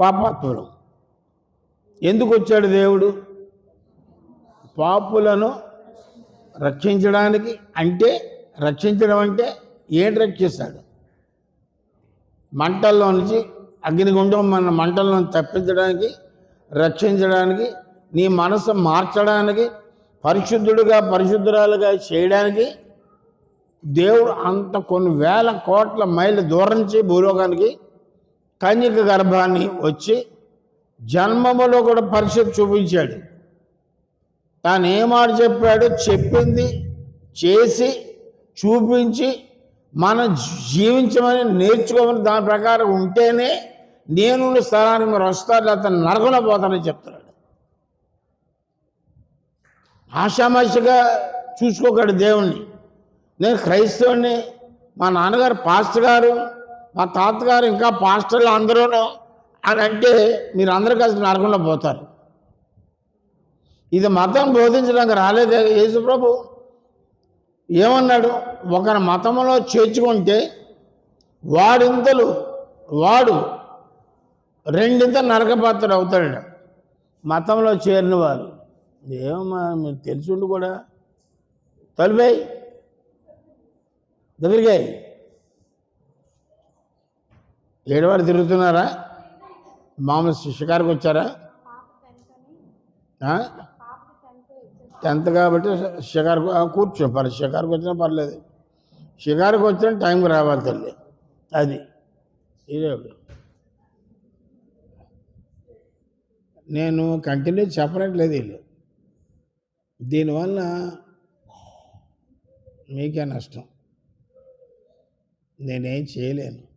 పాపాత్ములు ఎందుకు వచ్చాడు దేవుడు? పాపులను రక్షించడానికి అంటే రక్షించడం అంటే ఏం రక్షిస్తాడు? మంటల్లో నుంచి అగ్నిగుండం మన మంటలను తప్పించడానికి రక్షించడానికి నీ మనసు మార్చడానికి పరిశుద్ధుడుగా పరిశుద్ధురాలుగా చేయడానికి దేవుడు అంత కొన్ని వేల కోట్ల మైళ్ళ దూరం నుంచి భూలోకానికి కన్యక గర్భాన్ని వచ్చి జన్మములో కూడా పరిస్థితి చూపించాడు. తాను ఏమాట చెప్పాడు? చెప్పింది చేసి చూపించి మనం జీవించమని నేర్చుకోమని దాని ప్రకారం ఉంటేనే నేను స్థలానికి మీరు వస్తారు అతను నరకలో పోతానని చెప్తున్నాడు. ఆషామాషిగా చూసుకోగలడు దేవుణ్ణి. నేను క్రైస్తవుని మా నాన్నగారు పాస్టర్ గారు. మా తాతగారు ఇంకా పాస్టర్లు అందరూ అని అంటే మీరు అందరూ కలిసి నరకంలో పోతారు. ఇది మతం బోధించడానికి రాలేదే యేసుప్రభు. ఏమన్నాడు? ఒకరి మతంలో చేర్చుకుంటే వాడింతలు వాడు రెండింత నరకపాత్రుడు అవుతాడు మతంలో చేరిన వారు ఏమమ్మా మీరు తెలిసిండు కూడా. తలిపేయి. దగ్గరికాయి ఏడవారు తిరుగుతున్నారా? మామూలు షికారుకు వచ్చారా? టెన్త్ కాబట్టి షికారు కూర్చో పర్ షికారుకు వచ్చినా పర్లేదు. షికారుకు వచ్చిన టైంకి రావాలి తల్లి. అది. ఇదే నేను కంటిన్యూ చెప్పనట్లేదు వీళ్ళు. దీనివల్ల మీకే నష్టం. నేనేం చేయలేను.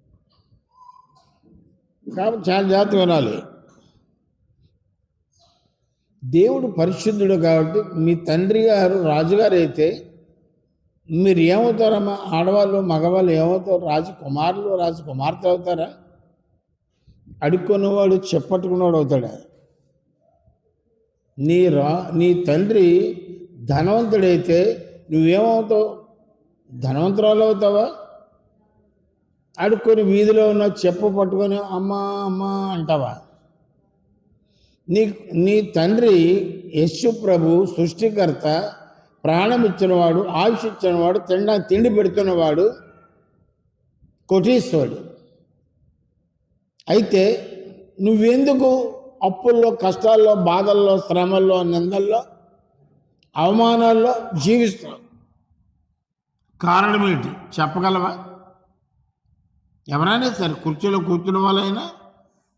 కాబట్టి చాలా జాగ్రత్త వినాలి. దేవుడు పరిశుద్ధుడు కాబట్టి మీ తండ్రి గారు రాజుగారు అయితే మీరు ఏమవుతారమ్మా ఆడవాళ్ళు మగవాళ్ళు ఏమవుతారు రాజకుమారులు రాజకుమార్తె అవుతారా? అడుక్కున్నవాడు చెప్పట్టుకున్నవాడు అవుతాడా? నీ రా నీ తండ్రి ధనవంతుడైతే నువ్వేమవుతావు? ధనవంతురాలు అవుతావా? అడుక్కొని వీధిలో ఉన్న చెప్పు పట్టుకొని అమ్మా అమ్మా అంటావా? నీ నీ తండ్రి యశు ప్రభు సృష్టికర్త ప్రాణం ఇచ్చినవాడు ఆయుష్ ఇచ్చినవాడు తిండా తిండి పెడుతున్నవాడు కోటీశ్వరుడు. అయితే నువ్వెందుకు అప్పుల్లో కష్టాల్లో బాధల్లో శ్రమల్లో నిందల్లో అవమానాల్లో జీవిస్తావు కారణం ఏంటి చెప్పగలవా? ఎవరైనా సరే కుర్చీలో కూర్చున్న వాళ్ళైనా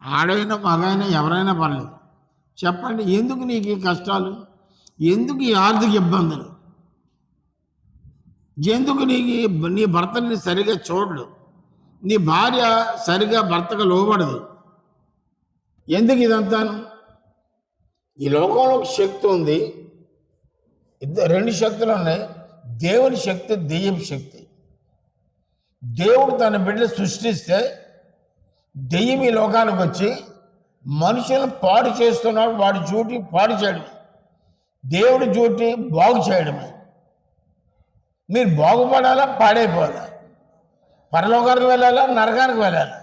ఆడైనా మగైనా ఎవరైనా పర్లేదు. చెప్పండి ఎందుకు నీకు ఈ కష్టాలు? ఎందుకు ఈ ఆర్థిక ఇబ్బందులు? ఎందుకు నీకు నీ భర్తని సరిగా చూడడు? నీ భార్య సరిగా భర్తకు లోబడదు. ఎందుకు ఇదంతాను? ఈ లోకంలో ఒక శక్తి ఉంది. ఇద్దరు రెండు శక్తులు ఉన్నాయి. దేవుని శక్తి దెయ్యం శక్తి. దేవుడు తన బిడ్డలు సృష్టిస్తే దెయ్యం ఈ లోకానికి వచ్చి మనుషులను పాడు చేస్తున్నాడు వాడి డ్యూటీ పాడు చేయడం దేవుడి డ్యూటీ బాగు చేయడమే. మీరు బాగుపడాలా పాడైపోవాలా? పరలోకానికి వెళ్ళాలా నరకానికి వెళ్ళాలా?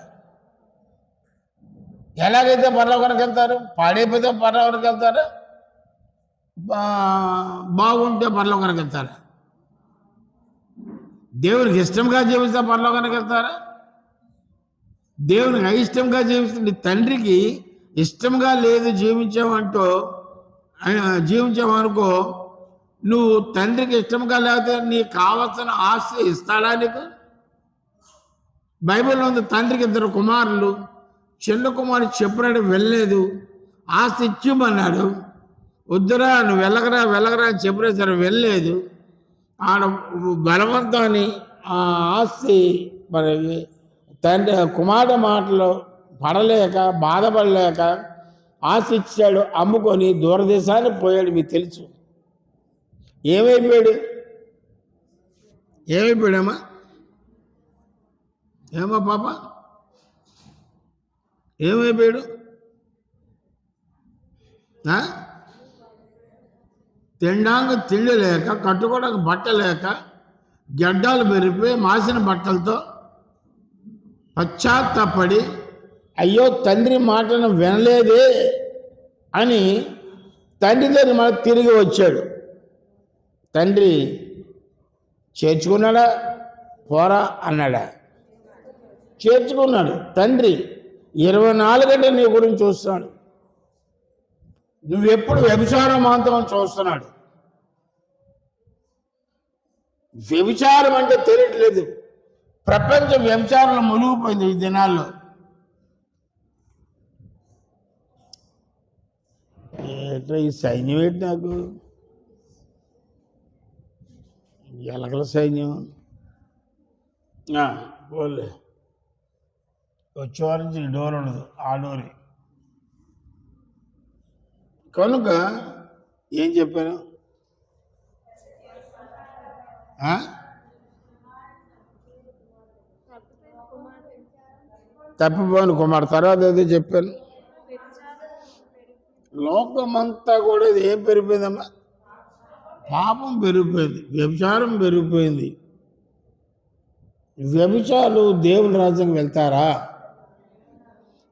ఎలాగైతే పరలోకానికి వెళ్తారు పాడైపోతే పరలోకానికి వెళ్తారా? బాగుంటే పరలోకానికి వెళ్తారా? దేవునికి ఇష్టంగా జీవిస్తే పరలోకానికి వెళ్తారా? దేవునికి అయిష్టంగా జీవిస్తుంది నీ తండ్రికి ఇష్టంగా లేదు జీవించామంటూ జీవించామనుకో నువ్వు తండ్రికి ఇష్టంగా లేకపోతే నీకు కావలసిన ఆస్తి ఇస్తాడా నీకు? బైబిల్లో ఉంది తండ్రికి ఇద్దరు కుమారులు చిన్న కుమారుడు చెప్పినాడు వెళ్ళలేదు ఆస్తి ఇచ్చిమన్నాడు. వద్దురా నువ్వు వెళ్ళగరా వెళ్ళగరా అని చెప్పినా సరే వెళ్ళలేదు. ఆడ బలవంతాన్ని ఆ ఆస్తి మరి తండ్రి కుమారుడు మాటలు పడలేక బాధపడలేక ఆస్తి ఇచ్చాడు అమ్ముకొని దూరదేశానికి పోయాడు మీకు తెలుసు. ఏమైపోయాడు? ఏమైపోయాడమ్మా? ఏమా పాప? ఏమైపోయాడు? తినడానికి తిండి లేక కట్టుకోవడానికి బట్ట లేక గడ్డాలు పెరిగిపోయి మాసిన బట్టలతో పశ్చాత్తపడి అయ్యో తండ్రి మాటను వినలేదే అని తండ్రి దగ్గర మళ్ళీ తిరిగి వచ్చాడు. తండ్రి చేర్చుకున్నాడా? పోరా అన్నాడా. చేర్చుకున్నాడు. తండ్రి ఇరవై నాలుగంటే నీ గురించి చూస్తున్నాడు. నువ్వెప్పుడు వ్యభిచారం మాంతం చూస్తున్నాడు. వ్యభిచారం అంటే తెలియట్లేదు. ప్రపంచ వ్యభిచారంలో మునిగిపోయింది ఈ దినాల్లో. ఏంటో ఈ సైన్యం ఏంటి నాకు? ఎలకల సైన్యం. ఆ, పోలే వచ్చేవారి నుంచి డోర్ ఉండదు. ఆ డోరే. కనుక ఏం చెప్పాను ఆ? తప్పిపోయిన కుమార్ తర్వాత ఏదో చెప్పాను లోకమంతా కూడా ఇది ఏం పెరిగిపోయిందమ్మా? పాపం పెరిగిపోయింది వ్యభిచారం పెరిగిపోయింది. వ్యభిచారులు దేవుని రాజ్యంకి వెళ్తారా?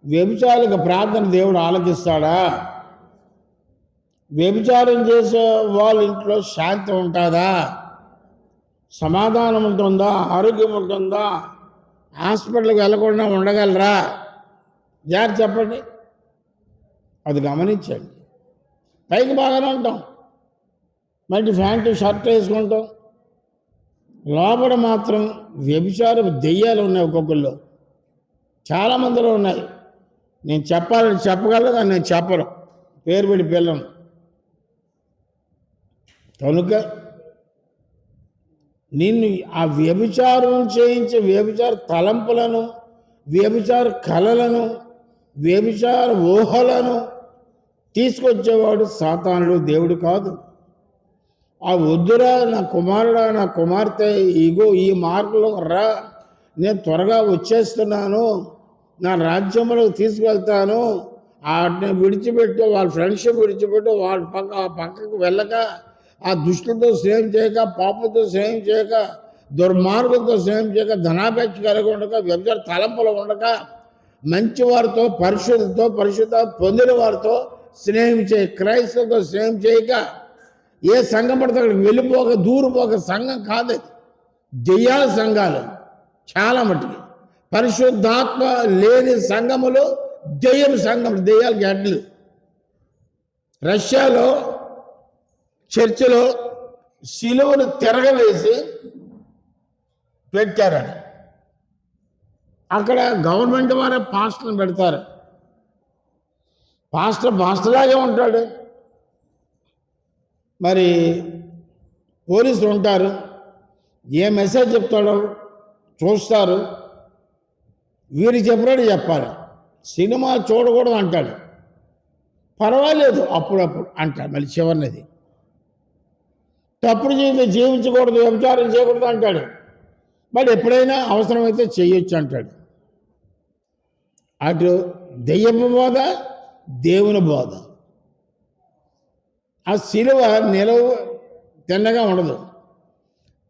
వ్యభిచారులకు ప్రార్థన దేవుడు ఆలకిస్తాడా? వ్యభిచారం చేసే వాళ్ళ ఇంట్లో శాంతి ఉంటుందా? సమాధానం ఉంటుందా? ఆరోగ్యం ఉంటుందా? హాస్పిటల్కి వెళ్ళకుండా ఉండగలరా? జాగ్రత్త చెప్పండి. అది గమనించండి. పైకి బాగానే ఉంటాం. మంచి ప్యాంటు షర్ట్ వేసుకుంటాం. లోపల మాత్రం వ్యభిచారం దెయ్యాలు ఉన్నాయి ఒక్కొక్కళ్ళు. చాలామందిలో ఉన్నాయి. నేను చెప్పాలని చెప్పగలను కానీ నేను చెప్పను. పేరు పెట్టి పిల్లను కనుక నిన్ను ఆ వ్యభిచారం చేయించే వ్యభిచార తలంపులను వ్యభిచార కళలను వ్యభిచార ఊహలను తీసుకొచ్చేవాడు సాతానుడు దేవుడు కాదు. ఆ వద్దురా నా కుమారుడా నా కుమార్తె ఇగో ఈ మార్గంలో రా. నేను త్వరగా వచ్చేస్తున్నాను నా రాజ్యంలోకి తీసుకెళ్తాను. వాటిని విడిచిపెట్టి వాళ్ళ ఫ్రెండ్షిప్ విడిచిపెట్టి వాళ్ళ పక్క ఆ పక్కకు వెళ్ళక. ఆ దుష్టులతో స్నేహం చేయక పాపంతో స్నేహం చేయక దుర్మార్గంతో స్నేహం చేయక ధనాపేక్ష కలిగి ఉండక వ్యభిచార తలంపులు ఉండక మంచివారితో పరిశుద్ధతో పరిశుద్ధ పొందిన వారితో స్నేహం చేయ. క్రైస్తవులతో స్నేహం చేయక ఏ సంఘం పడితే అక్కడికి వెళ్ళిపోక దూరిపోక సంఘం కాదు జయాల సంఘాలు చాలా మట్టుకి పరిశుద్ధాత్మ లేని సంఘములు దెయ్యం సంఘం. దెయ్యాలు గడ్లు రష్యాలో చర్చిలో శిలువను తిరగవేసి పెట్టారట. అక్కడ గవర్నమెంట్ వారే పాస్టర్ని పెడతారు. పాస్టర్ పాస్టర్లాగే ఉంటాడు. మరి పోలీసులు ఉంటారు. ఏ మెసేజ్ చెప్తాడో చూస్తారు. వీరు చెప్పినట్టు చెప్పాలి. సినిమా చూడకూడదు అంటాడు. పర్వాలేదు అప్పుడప్పుడు అంటాడు. మళ్ళీ చివరినది. తప్పుడు జీవితం జీవించకూడదు వ్యభిచారం చేయకూడదు అంటాడు. మరి ఎప్పుడైనా అవసరమైతే చేయొచ్చు అంటాడు. అటు దెయ్యపు బోధ దేవుని బోధ. ఆ శిలువ నిలవు తిన్నగా ఉండదు.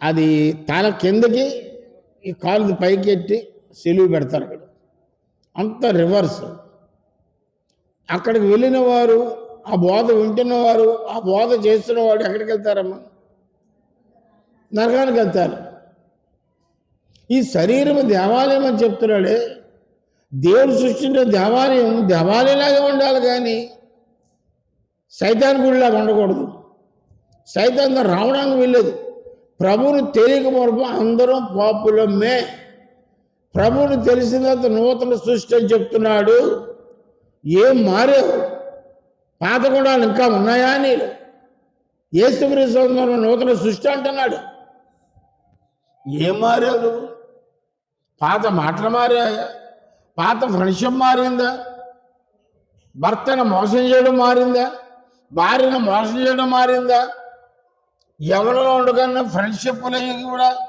అది తల కిందకి ఈ కాలు పైకి ఎట్టి సిలువ పెడతారు అక్కడ. అంత రివర్స్ అక్కడికి వెళ్ళిన వారు ఆ బోధ వింటున్నవారు ఆ బోధ చేస్తున్న వాడు ఎక్కడికి వెళ్తారమ్మా? నరకానికి వెళ్తారు. ఈ శరీరం దేవాలయం అని చెప్తున్నాడే. దేవుడు సృష్టించిన దేవాలయం దేవాలయంలాగే ఉండాలి కానీ సైతాన్ గుడిలాగా ఉండకూడదు. సైతాన్ రావడానికి వెళ్ళలేదు ప్రభువుని తెలియక మరపు అందరం పాపులమే. ప్రభువుని తెలిసిన తర్వాత నూతన సృష్టి అని చెప్తున్నాడు. ఏం మారావు? పాత గుణాలు ఇంకా ఉన్నాయా నీళ్ళు ఏసుక్రీస్తు నూతన సృష్టి అంటున్నాడు. ఏం మారావు నువ్వు? పాత మాటలు మారాయా? పాత ఫ్రెండ్షిప్ మారిందా? భర్తను మోసం చేయడం మారిందా? భార్యను మోసం చేయడం మారిందా? ఎవరిలో ఉండగానే ఫ్రెండ్షిప్లు కూడా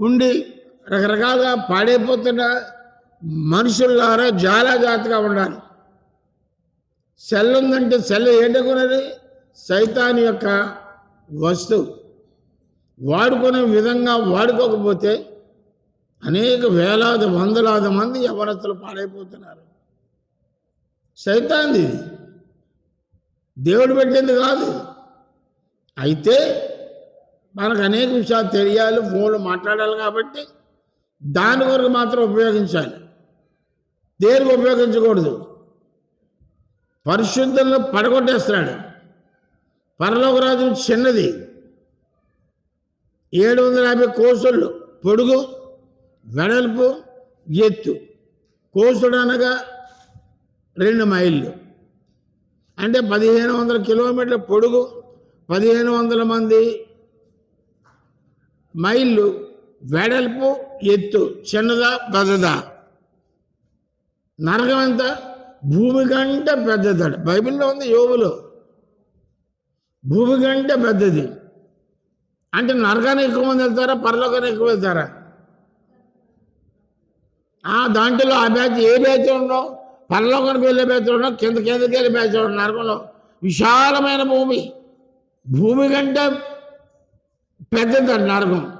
ఉండి రకరకాలుగా పాడైపోతున్న మనుషులారా చాలా జాగ్రత్తగా ఉండాలి. సెల్ ఉందంటే సెల్ ఏంటనుకున్నది? సైతాన్ యొక్క వస్తువు. వాడుకునే విధంగా వాడుకోకపోతే అనేక వేలాది వందలాది మంది యవనస్తులు పాడైపోతున్నారు. సైతాంది దేవుడు పెట్టింది కాదు అయితే మనకు అనేక విషయాలు తెలియాలి ఫోన్లు మాట్లాడాలి కాబట్టి దాని కొరకు మాత్రం ఉపయోగించాలి. దేనికి ఉపయోగించకూడదు? పరిశుద్ధంలో పడగొట్టేస్తాడు పరలోక రాజ్యం చిన్నది. ఏడు వందల యాభై కోసుళ్ళు. పొడుగు వెడల్పు ఎత్తు. కోసుడు అనగా రెండు మైళ్ళు. అంటే పదిహేను వందల కిలోమీటర్ల పొడుగు పదిహేను వందల మంది మైళ్ళు వెడల్పు ఎత్తు చిన్నదా పెద్దదా? నరకం ఎంత? భూమి కంటే పెద్దదట. బైబిల్లో ఉంది యోగులో భూమి కంటే పెద్దది. అంటే నరకానికి ఎక్కువ మంది వెళ్తారా? పరలోకానికి ఎక్కువ వెళ్తారా? ఆ దాంట్లో ఆ బ్యాచ్ ఏ బ్యాచ్ ఉండవు పరలోకానికి వెళ్ళే బ్యాచ్ ఉండవు కింద కిందకి వెళ్ళే బ్యాచ్ ఉండవు నరకంలో. విశాలమైన భూమి. భూమి కంటే పెద్దది నరకం.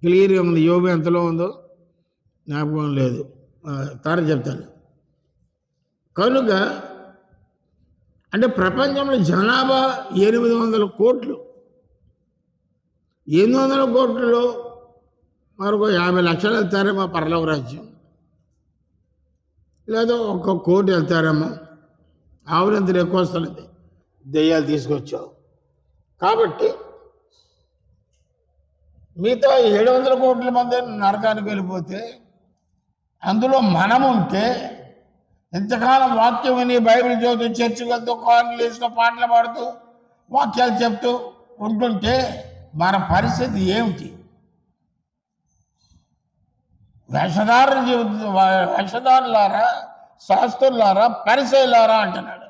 క్లియర్గా ఉంది. యోగం ఎంతలో ఉందో? జ్ఞాపకం లేదు. ఆ, చెప్తాను. కనుక అంటే ప్రపంచంలో జనాభా ఎనిమిది వందల కోట్లు. ఎనిమిది వందల కోట్లలో మరొక యాభై లక్షలు వెళ్తారేమో పరలోక రాజ్యం. లేదా ఒక్క కోటి వెళ్తారేమో. ఆవులంతలు ఎక్కువ వస్తుంది దెయ్యాలు తీసుకొచ్చావు. కాబట్టి మిగతా ఏడు వందల కోట్ల మంది నరకానికి వెళ్ళిపోతే అందులో మనం ఉంటే ఎంతకాలం వాక్యం విని బైబిల్ చదువుతూ చర్చికి వెళ్తూ కార్లు వేస్తూ పాటలు పాడుతూ వాక్యాలు చెప్తూ ఉంటుంటే మన పరిస్థితి ఏమిటి? వేషధారుల జీవితం వేషధారులారా శాస్త్రులారా పరిచయలారా అంటున్నాడు.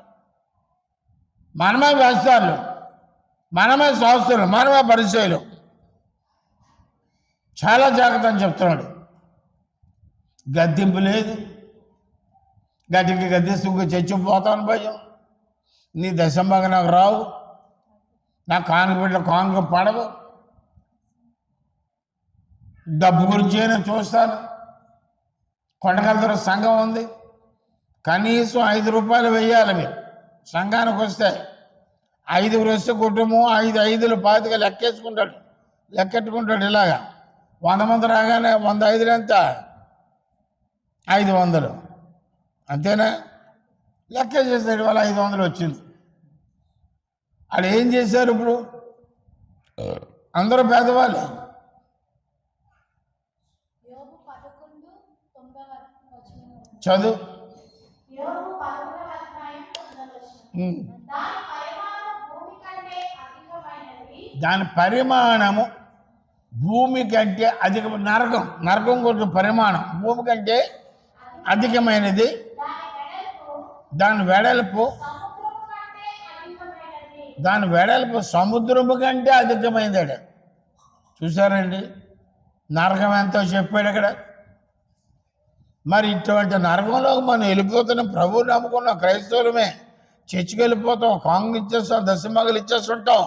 మనమే వేషధారులు మనమే శాస్త్రులు మనమే పరిచయలు. చాలా జాగ్రత్త అని చెప్తున్నాడు. గద్దెంపు లేదు. గడ్డికి గద్దె సుగ్గు చచ్చిపోతాను భయం. నీ దశంబాగా నాకు రావు. నా కానుక బిడ్డ కానుక పడవు. డబ్బు గురించి నేను చూస్తాను. కొండగలదర సంఘం ఉంది. కనీసం ఐదు రూపాయలు వెయ్యాలి మీరు. సంఘానికి వస్తే ఐదుగురు వస్తే కుటుంబం ఐదు ఐదులు పాతిక లెక్కేసుకుంటాడు. లెక్కెట్టుకుంటాడు ఇలాగా. వంద మంది రాగానే వంద ఐదులు ఎంత? ఐదు వందలు. అంతేనా? లెక్క చేశాడు వాళ్ళ ఐదు వందలు వచ్చింది. ఆడు ఏం చేశారు ఇప్పుడు? అందరూ పేదవాళ్ళు. చదువు. దాని పరిమాణము భూమి కంటే అధిక నరకం. నరకం కొంచెం పరిమాణం. భూమి కంటే అధికమైనది. దాని వెడల్పు దాని వెడల్పు సముద్రము కంటే దాని వెడల్పు అధికమైందట. చూసారండి నరకం ఎంతో చెప్పాడు అక్కడ మరి ఇటువంటి నరకంలోకి మనం వెళ్ళిపోతున్నాం ప్రభువు నమ్ముకున్న క్రైస్తవులమే చర్చికి వెళ్ళిపోతాం కాంగ్ ఇచ్చేస్తాం దశమగలు ఇచ్చేస్తుంటాం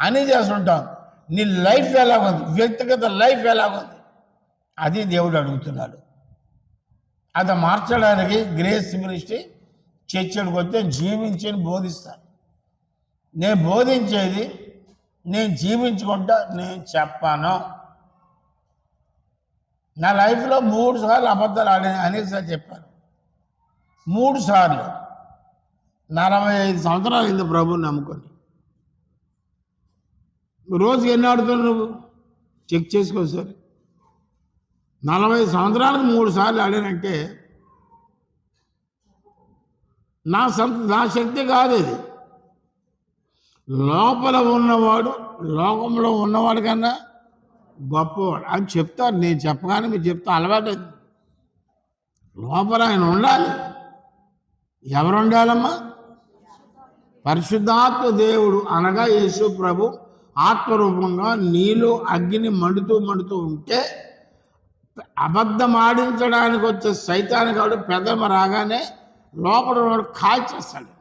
అని చేస్తుంటాం. నీ లైఫ్ ఎలాగుంది? వ్యక్తిగత లైఫ్ ఎలాగుంది? అది దేవుడు అడుగుతున్నాడు. అది మార్చడానికి గ్రేస్ మినిస్ట్రీ చర్చలకు వస్తే జీవించి బోధిస్తాను నేను బోధించేది నేను జీవించుకుంటా నేను చెప్పాను. నా లైఫ్లో మూడు సార్లు అబద్ధాలు ఆడి అనేసారి చెప్పాను. మూడు సార్లు. నలభై ఐదు సంవత్సరాలు అయింది ప్రభుని నమ్ముకొని. రోజుకి ఎన్ని ఆడుతున్నావు నువ్వు? చెక్ చేసుకో సార్ నలభై సంవత్సరాలకు మూడు సార్లు ఆడానంటే నా సంత నా శక్తి కాదు ఇది లోపల ఉన్నవాడు లోకంలో ఉన్నవాడు కన్నా గొప్పవాడు. అని చెప్తారు నేను చెప్పగానే మీరు చెప్తా అలవాటు లోపల ఆయన ఉండాలి. ఎవరు ఉండాలమ్మా పరిశుద్ధాత్మ దేవుడు. అనగా యేసు ప్రభు ఆత్మరూపంగా నీలో అగ్ని మండుతూ మండుతూ ఉంటే అబద్ధం ఆడించడానికి వచ్చే సైతానికి వాడు పెదమ రాగానే లోపల వాడు కాల్చేస్తాడు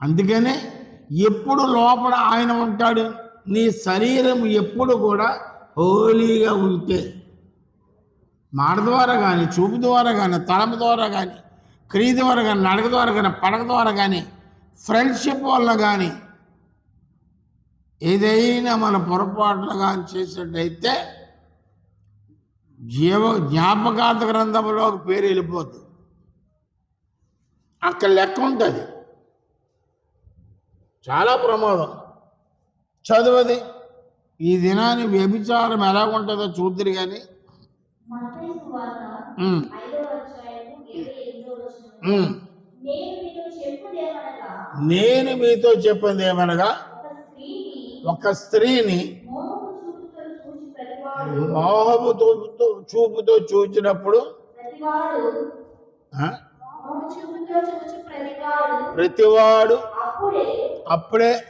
అందుకనే ఎప్పుడు లోపల ఆయన ఉంటాడు నీ శరీరం ఎప్పుడు కూడా హోలీగా ఉంటే. మాట ద్వారా కానీ చూపు ద్వారా కానీ తలపు ద్వారా కానీ క్రియ ద్వారా కానీ నడక ద్వారా కానీ పడక ద్వారా కానీ ఫ్రెండ్షిప్ వల్ల కానీ ఏదైనా మన పొరపాట్లు కానీ చేసినట్టయితే జీవ జ్ఞాపకార్థ గ్రంథంలో పేరు వెళ్ళిపోతుంది అక్కడ లెక్క ఉంటుంది. చాలా ప్రమాదం. చదువది. ఈ దినాన్ని వ్యభిచారం ఎలా ఉంటుందో చూద్దరు కానీ. నేను మీతో చెప్పుదేమనగా నేను మీతో చెప్పింది ఏమనగా? ఒక స్త్రీని మోహపు చూపుతో చూపుతో చూచినప్పుడు ప్రతివాడు అప్పుడే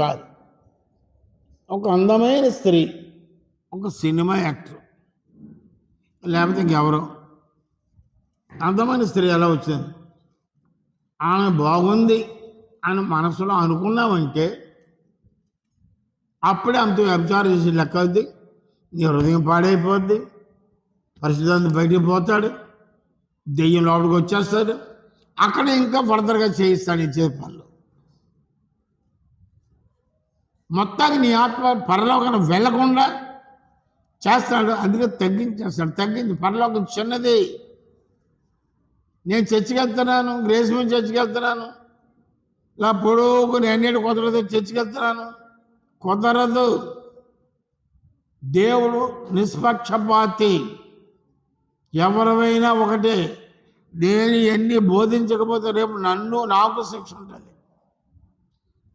చాలు. ఒక అందమైన స్త్రీ ఒక సినిమా యాక్టర్ లేకపోతే ఇంకెవరో. అందమైన స్త్రీ ఎలా వచ్చింది? ఆమె బాగుంది అని మనసులో అనుకున్నామంటే అప్పుడే అంత వ్యభిచారం చేసి లెక్క అవుద్ది. నీ హృదయం పాడైపోద్ది. పరిశుద్ధాన్ని బయటికి పోతాడు. దెయ్యం లోపలికి వచ్చేస్తాడు. అక్కడ ఇంకా ఫర్దర్గా చేయిస్తాడు ఇచ్చే పనులు మొత్తానికి నీ ఆత్మ పరలోకం వెళ్ళకుండా చేస్తాడు. అందుకే తగ్గించేస్తాడు. తగ్గించి పరలోకం చిన్నది. నేను చర్చికి వెళ్తున్నాను గ్రేస్ మీద చర్చికి వెళ్తున్నాను ఇలా పొడుగు ఎన్నేడు కుదరదు చర్చికి వెళ్తున్నాను కుదరదు. దేవుడు నిష్పక్షపాతి. ఎవరైనా ఒకటే. నేను ఎన్ని బోధించకపోతే రేపు నన్ను నాకు శిక్ష ఉంటుంది.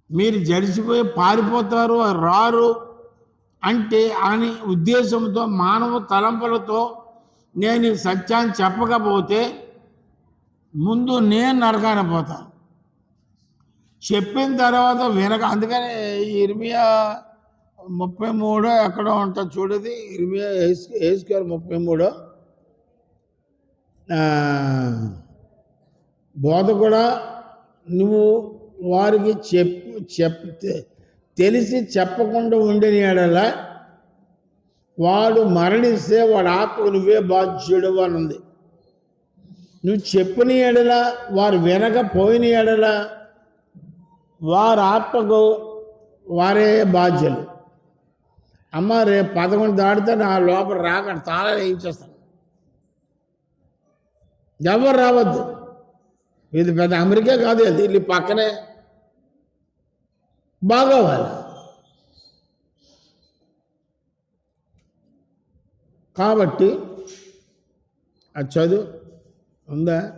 మీరు జడిసిపోయి పారిపోతారు రారు అంటే అని ఉద్దేశంతో మానవ తలంపులతో నేను సత్యాన్ని చెప్పకపోతే ముందు నేను నరకాన పోతాను చెప్పిన తర్వాత వినక అందుకని ఇర్మియా ముప్పై మూడో ఎక్కడో ఉంటుంది చూడది. ఇర్మియా ఏసుకేర్ ముప్పై మూడో బోధ కూడా నువ్వు వారికి చెప్పు చెప్తే తెలిసి చెప్పకుండా ఉండిన ఏడలా వాడు మరణిస్తే వాడు ఆత్మ నువ్వే బాధ్యుడు అని ఉంది. నువ్వు చెప్పిన ఎడల వారు వినకపోయిన ఎడల వారు ఆత్మకు వారే బాధ్యులు. అమ్మ రేపు పదకొండు దాటితే నా లోపల రాక తాళాలు వేయించేస్తాను. ఎవరు రావద్దు. ఇది పెద్ద అమెరికా కాదు అది. వీళ్ళు పక్కనే బాగోవాలి. కాబట్టి అది చదువు ఉందా?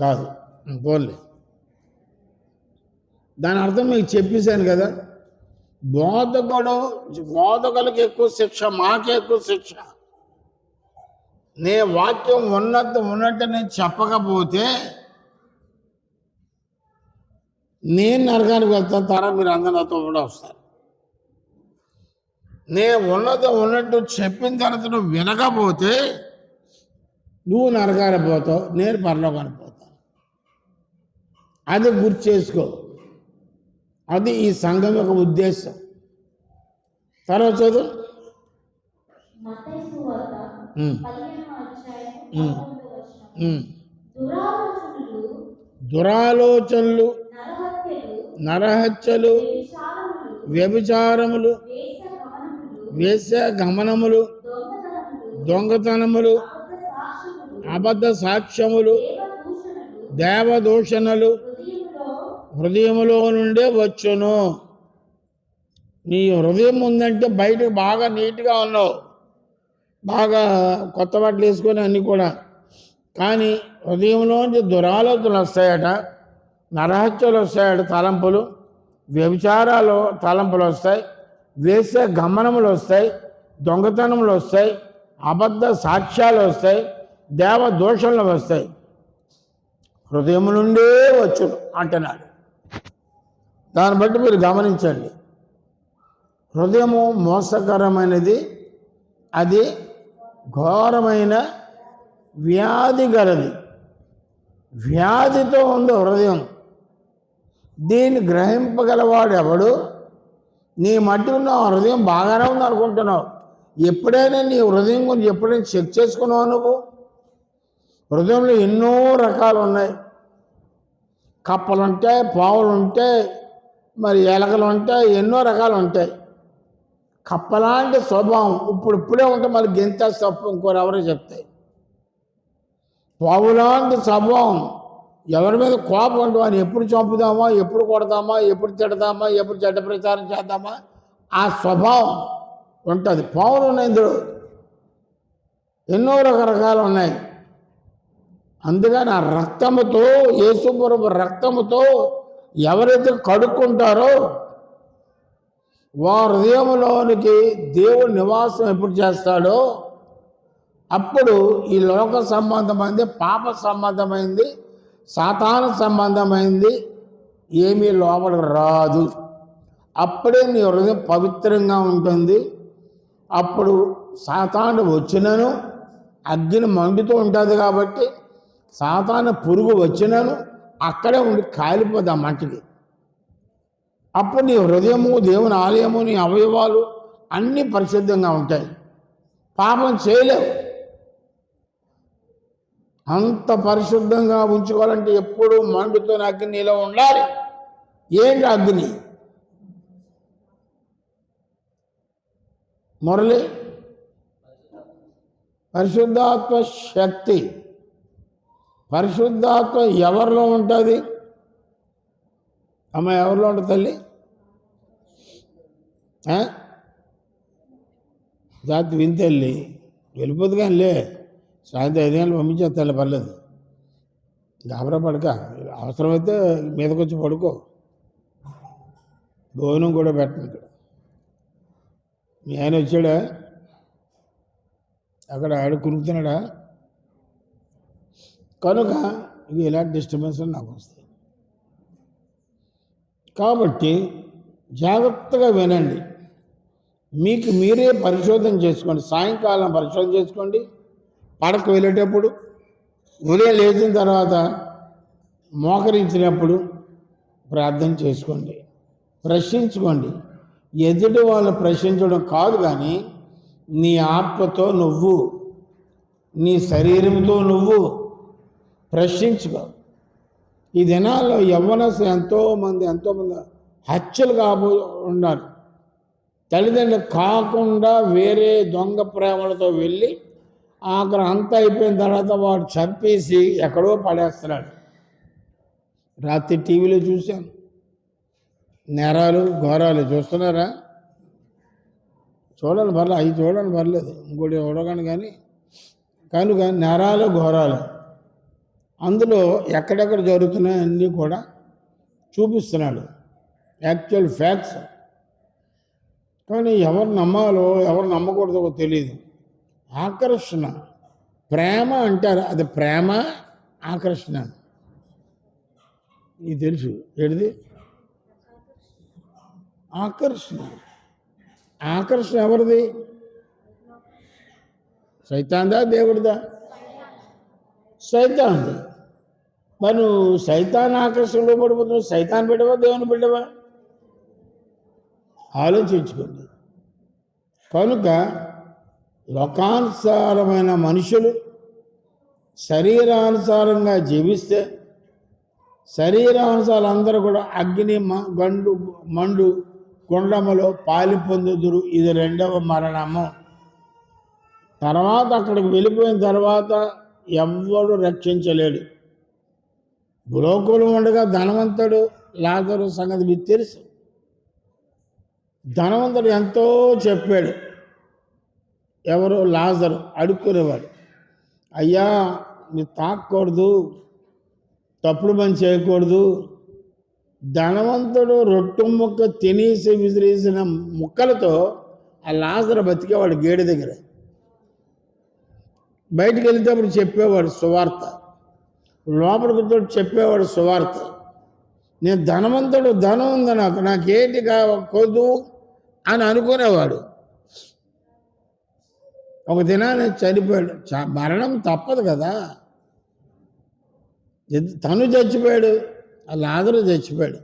కాదు. పోలే దాని అర్థం మీకు చెప్పేశాను కదా. బోధకుడు బోధకులకు ఎక్కువ శిక్ష మాకే ఎక్కువ శిక్ష. నే వాక్యం ఉన్నట్టు ఉన్నట్టు నేను చెప్పకపోతే నేను నరకానికి వెళ్తాను తర్వాత మీరు అందరూ నాతో కూడా వస్తారు. నేను ఉన్నది ఉన్నట్టు చెప్పిన తర్వాత నువ్వు వినకపోతే నువ్వు నరకానికి పోతావు నేను పరలోకానికి పోతాను. అది గుర్తు చేసుకో. అది ఈ సంఘం యొక్క ఉద్దేశం. తర్వాత చదువు. దురాలోచనలు నరహత్యలు వ్యభిచారములు వేష గమనములు దొంగతనములు దొంగతనములు అబద్ధ సాక్ష్యములు అబద్ధ సాక్ష్యములు దేవదూషణలు హృదయంలో హృదయములో నుండే వచ్చును. నీ హృదయం ఉందంటే బయటకు బాగా నీట్గా ఉన్నావు. బాగా కొత్త బట్టలు వేసుకొని అన్నీ కూడా. కానీ హృదయంలోంచి దురాలోచనలు వస్తాయట. నరహత్యలు వస్తాయట తలంపులు. వ్యభిచారాలు తలంపులు వస్తాయి. వేసే గమనములు వస్తాయి. దొంగతనములు వస్తాయి. అబద్ధ సాక్ష్యాలు వస్తాయి. దేవ దోషణలు వస్తాయి. హృదయం నుండే వచ్చు అంటున్నాడు. దాన్ని బట్టి మీరు గమనించండి. హృదయము మోసకరమైనది అది ఘోరమైన వ్యాధి గలది. వ్యాధితో ఉంది హృదయం. దీన్ని గ్రహింపగలవాడు ఎవడు? నీ మట్టి ఉన్న హృదయం బాగానే ఉంది అనుకుంటున్నావు. ఎప్పుడైనా నీ హృదయం గురించి ఎప్పుడైనా చెక్ చేసుకున్నావు నువ్వు? హృదయంలో ఎన్నో రకాలు ఉన్నాయి. కప్పలు ఉంటాయి పావులు ఉంటాయి మరి ఎలకలు ఉంటాయి ఎన్నో రకాలు ఉంటాయి. కప్పలాంటి స్వభావం ఇప్పుడు ఇప్పుడే ఉంటే మళ్ళీ గెంత తప్పు ఇంకోరు ఎవరో చెప్తాయి పావులాంటి స్వభావం ఎవరి మీద కోపం ఉంటే అని ఎప్పుడు చంపుదామా ఎప్పుడు కొడదామా ఎప్పుడు తిడదామా ఎప్పుడు చెడ్డ ప్రచారం చేద్దామా ఆ స్వభావం ఉంటుంది. పావులు ఉన్నాయి ఇందులో. ఎన్నో రకరకాలు ఉన్నాయి. అందుకని ఆ రక్తముతో యేసుపురపు రక్తముతో ఎవరైతే కడుక్కుంటారో వారి హృదయంలోనికి దేవుడు నివాసం ఎప్పుడు చేస్తాడో అప్పుడు ఈ లోక సంబంధమైంది పాప సంబంధమైంది సాతాన సంబంధమైంది ఏమీ లోపలికి రాదు. అప్పుడే నీ హృదయం పవిత్రంగా ఉంటుంది. అప్పుడు సాతాను వచ్చినను అగ్ని మండుతూ ఉంటుంది కాబట్టి సాతాను పురుగు వచ్చినను అక్కడే ఉండి కాలిపోదా మంటకి అప్పుడు నీ హృదయము దేవుని ఆలయము నీ అవయవాలు అన్నీ పరిశుద్ధంగా ఉంటాయి. పాపం చేయలేవు. అంత పరిశుద్ధంగా ఉంచుకోవాలంటే ఎప్పుడు మండుతో అగ్నిలో ఉండాలి. ఏంటి అగ్ని? మురళి? పరిశుద్ధాత్మ శక్తి. పరిశుద్ధాత్మ ఎవరిలో ఉంటుంది? అమ్మ ఎవరిలో ఉంటుంది తల్లి? జాతి వింతల్లి వెళ్ళిపోదు కానీ లే. సాయంత్రం ఐదు గంటలు పంపించేస్తాను పర్లేదు. గాబరా పడక. అవసరమైతే మీదకొచ్చి పడుకో. భోజనం కూడా పెట్టను ఇక్కడ. మీ ఆయన వచ్చాడా? అక్కడ ఆడు కురుకుతున్నాడా కనుక ఇక ఇలాంటి డిస్టర్బెన్స్ నాకు వస్తాయి కాబట్టి జాగ్రత్తగా వినండి. మీకు మీరే పరిశోధన చేసుకోండి. సాయంకాలం పరిశోధన చేసుకోండి. పడక వెళ్ళేటప్పుడు ఉదయం లేచిన తర్వాత మోకరించినప్పుడు ప్రార్థన చేసుకోండి. ప్రశ్నించుకోండి. ఎదుటి వాళ్ళు ప్రశ్నించడం కాదు కానీ నీ ఆత్మతో నువ్వు నీ శరీరంతో నువ్వు ప్రశ్నించుకో. ఈ దినాల్లో యవ్వనస్తులు ఎంతోమంది ఎంతోమంది హత్యలు కాబో ఉన్నారు. తల్లిదండ్రులు కాకుండా వేరే దొంగ ప్రేమలతో వెళ్ళి అక్కడ అంతా అయిపోయిన తర్వాత వాడు చంపేసి ఎక్కడో పడేస్తున్నాడు. రాత్రి టీవీలో చూశాను. నేరాలు ఘోరాలు చూస్తున్నారా? చూడండి పర్లేదు అవి చూడండి పర్లేదు. ఇంకోటి చూడగానే కానీ కనుక నేరాలు ఘోరాలు. అందులో ఎక్కడెక్కడ జరుగుతున్నాయి అన్నీ కూడా చూపిస్తున్నాడు. యాక్చువల్ ఫ్యాక్ట్స్ కానీ ఎవరు నమ్మాలో ఎవరు నమ్మకూడదో తెలియదు ఆకర్షణ. ప్రేమ అంటారు. అది ప్రేమ ఆకర్షణ. ఇది తెలుసు. ఏంటిది? ఆకర్షణ. ఆకర్షణ ఎవరిది? సైతాందా దేవుడిదా? సైతాంది మరి నువ్వు సైతాన్ ఆకర్షణలో పడిపోతున్నావు సైతాన్ బిడ్డవా దేవుని బిడ్డవా? ఆలోచించుకోండి. కనుక లోకానుసారమైన మనుషులు శరీరానుసారంగా జీవిస్తే శరీరానుసారం అందరూ కూడా అగ్ని మ- గండు మండు గుండములో పాలి పొందుదురు ఇది రెండవ మరణము. తర్వాత అక్కడికి వెళ్ళిపోయిన తర్వాత ఎవ్వడు రక్షించలేడు. భూలోకులు ఉండగా ధనవంతుడు లాజరు సంగతి మీకు తెలుసు. ధనవంతుడు ఎంతో చెప్పాడు. ఎవరు లాజరు అడుక్కునేవాడు. అయ్యా మీరు తాకూడదు తప్పుడు పని చేయకూడదు. ధనవంతుడు రొట్టు ముక్క తినేసి విసిరేసిన ముక్కలతో ఆ లాజరు బతికేవాడు గేడి దగ్గర. బయటికి వెళ్తేప్పుడు చెప్పేవాడు సువార్త. లోపలికి తోడు చెప్పేవాడు సువార్త. నేను ధనవంతుడు ధనం ఉంది నాకు నాకేంటి కాదు అని అనుకునేవాడు. ఒక దినాన్ని చనిపోయాడు. చ- మరణం తప్పదు కదా. తను చచ్చిపోయాడు లాదరు చచ్చిపోయాడు.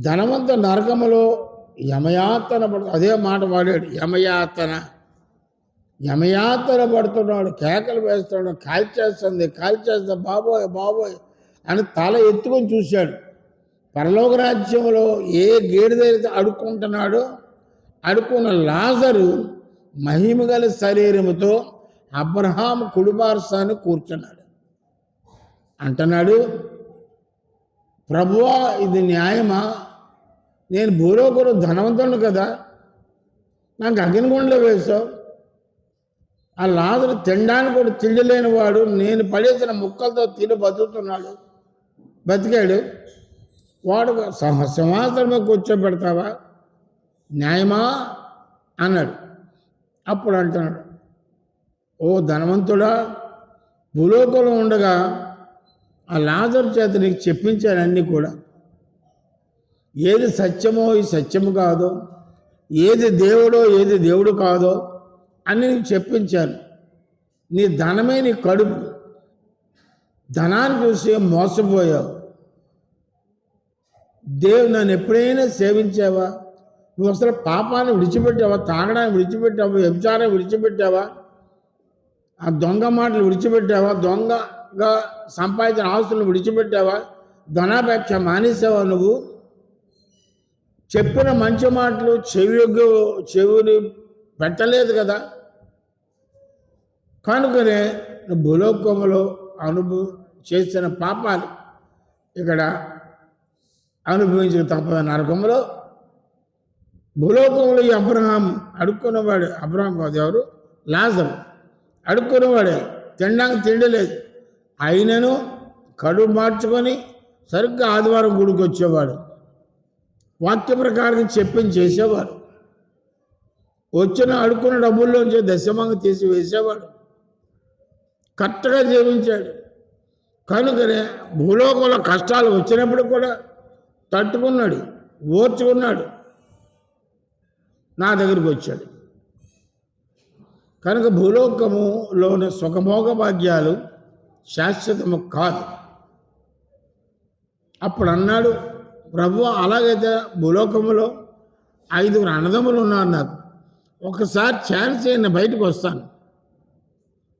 ధనవంత నరకములో యమయాతన పడు అదే మాట వాడాడు యమయాతన. యమయాతన పడుతున్నాడు కేకలు వేస్తున్నాడు కాల్చేస్తుంది కాల్చేస్తా బాబోయ్ బాబోయ్ అని తల ఎత్తుకొని చూశాడు. పరలోక రాజ్యంలో ఏ గేడిదైతే అడుక్కుంటున్నాడో అడుక్కున్న లాజరు మహిమగల శరీరముతో అబ్రహాం కుడిపార్సాన్ని కూర్చున్నాడు. అంటున్నాడు ప్రభువా ఇది న్యాయమా? నేను భూలోకుడు ధనవంతుడు కదా. నాకు అగ్నిగుండలో వేశావు. ఆ లాజరు తినడానికి కూడా తిండి లేని వాడు నేను పడేసిన ముక్కలతో తిని బతుకుతున్నాడు. బతికాడు. వాడు సింహ- సింహాసనం మీద కూర్చోబెడతావా? న్యాయమా? అన్నాడు. అప్పుడు అంటున్నాడు. ఓ ధనవంతుడా భూలోకంలో ఉండగా ఆ లాజరు చేత నీకు చెప్పించానన్నీ కూడా. ఏది సత్యమో ఈ సత్యము కాదో ఏది దేవుడో ఏది దేవుడు కాదో అని నీకు చెప్పించాను. నీ ధనమే నీ కడుపు. ధనాన్ని చూసి మోసపోయావు. దేవుడు నన్ను ఎప్పుడైనా సేవించావా? నువ్వు అసలు పాపాన్ని విడిచిపెట్టావా? తాగడాన్ని విడిచిపెట్టావా? వ్యభిచారం విడిచిపెట్టావా? ఆ దొంగ మాటలు విడిచిపెట్టావా? దొంగగా సంపాదించిన ఆస్తులను విడిచిపెట్టావా? ధనాపేక్ష మానేసావా నువ్వు? చెప్పిన మంచి మాటలు చెవి చెవిని పెట్టలేదు కదా. కనుకనే నువ్వు భూలోకములో అనుభవం చేసిన పాపాలు ఇక్కడ అనుభవించిన తప్పదు నరకంలో. భూలోకంలో ఈ అబ్రహాం అడుక్కున్నవాడు అబ్రహాం కాదు ఎవరు? లాజరు. అడుక్కున్నవాడే తినడానికి తిండలేదు అయినను కడుపు మార్చుకొని సరిగ్గా ఆదివారం గుడికి వచ్చేవాడు వాక్య ప్రకారం చెప్పించేసేవాడు వచ్చిన అడుక్కున్న డబ్బుల్లోంచి దశమంగా తీసి వేసేవాడు. కరెక్ట్గా జీవించాడు. కనుకనే భూలోకంలో కష్టాలు వచ్చినప్పుడు కూడా తట్టుకున్నాడు ఓర్చుకున్నాడు. నా దగ్గరికి వచ్చాడు. కనుక భూలోకములోని సుఖభోగ భాగ్యాలు శాశ్వతము కాదు. అప్పుడు అన్నాడు ప్రభు అలాగైతే భూలోకములో ఐదుగురు అన్నదమ్ములు ఉన్నారు నాకు. ఒకసారి ఛాన్స్ నేను బయటకు వస్తాను.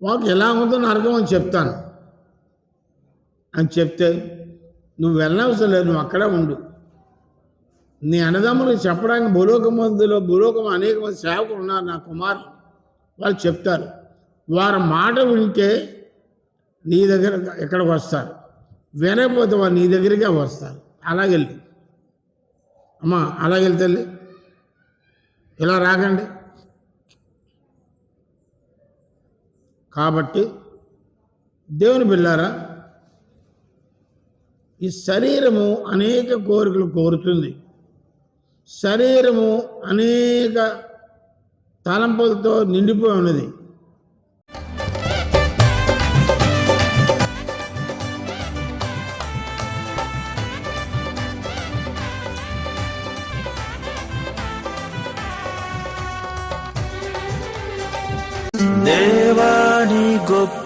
మాకు ఎలా ఉందో నరకం అని చెప్తాను. అని చెప్తే నువ్వు వెళ్ళవసరం లేదు నువ్వు అక్కడే ఉండు. నీ అన్నదమ్ములు చెప్పడానికి భూలోకం మందులో భూలోకం అనేక మంది సేవకులు ఉన్నారు నా కుమారు వాళ్ళు చెప్తారు. వారి మాట వింటే నీ దగ్గర ఎక్కడికి వస్తారు? వినకపోతే వారు నీ దగ్గరికే వస్తారు. అలాగెళ్ళి. అమ్మా అలాగెళ్తే ఇలా రాకండి? కాబట్టి దేవుని బిళ్ళారా ఈ శరీరము అనేక కోరికలు కోరుతుంది. శరీరము అనేక తలంపులతో నిండిపోయి ఉన్నది.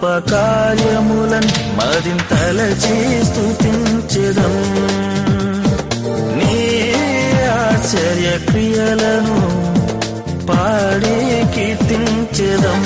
గొప్ప కార్యములన్ మరింతల స్తుతించెదం. నీ ఆశ్చర్య క్రియలను పాడి కీర్తించెదం